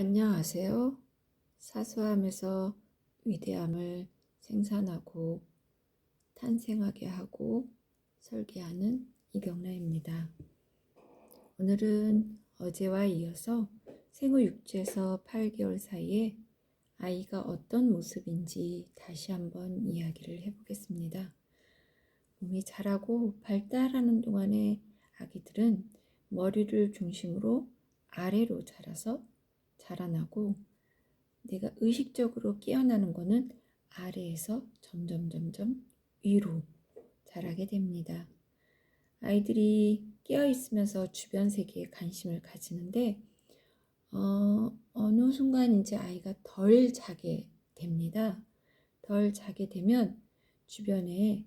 안녕하세요. 사소함에서 위대함을 생산하고 탄생하게 하고 설계하는 이경라입니다. 오늘은 어제와 이어서 생후 6주에서 8개월 사이에 아이가 어떤 모습인지 다시 한번 이야기를 해보겠습니다. 몸이 자라고 발달하는 동안에 아기들은 머리를 중심으로 아래로 자라서 자라나고 내가 의식적으로 깨어나는 거는 아래에서 점점 점점 위로 자라게 됩니다. 아이들이 깨어 있으면서 주변 세계에 관심을 가지는데 어, 어느 순간 이제 아이가 덜 자게 됩니다. 덜 자게 되면 주변에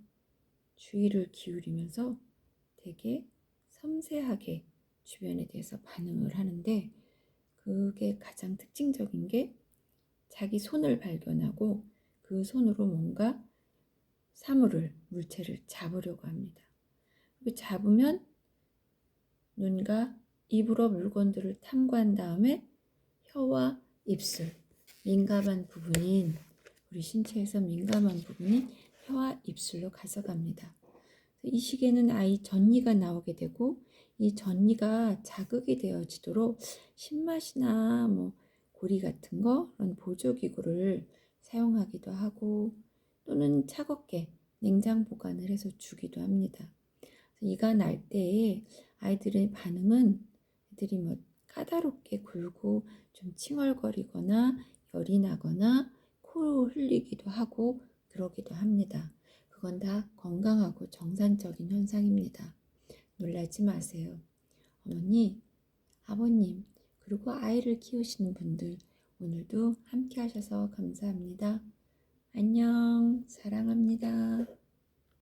주의를 기울이면서 되게 섬세하게 주변에 대해서 반응을 하는데 그게 가장 특징적인 게 자기 손을 발견하고 그 손으로 뭔가 사물을, 물체를 잡으려고 합니다. 그 잡으면 눈과 입으로 물건들을 탐구한 다음에 혀와 입술, 민감한 부분인 우리 신체에서 민감한 부분인 혀와 입술로 가져갑니다. 이 시기에는 아이 전이가 나오게 되고 이 전이가 자극이 되어지도록 신맛이나 뭐 고리 같은 거 그런 보조기구를 사용하기도 하고 또는 차갑게 냉장 보관을 해서 주기도 합니다. 이가 날 때에 아이들의 반응은 애들이 뭐 까다롭게 굴고 좀 칭얼거리거나 열이 나거나 코 흘리기도 하고 그러기도 합니다. 그건 다 건강하고 정상적인 현상입니다. 놀라지 마세요. 어머니, 아버님, 그리고 아이를 키우시는 분들, 오늘도 함께 하셔서 감사합니다. 안녕, 사랑.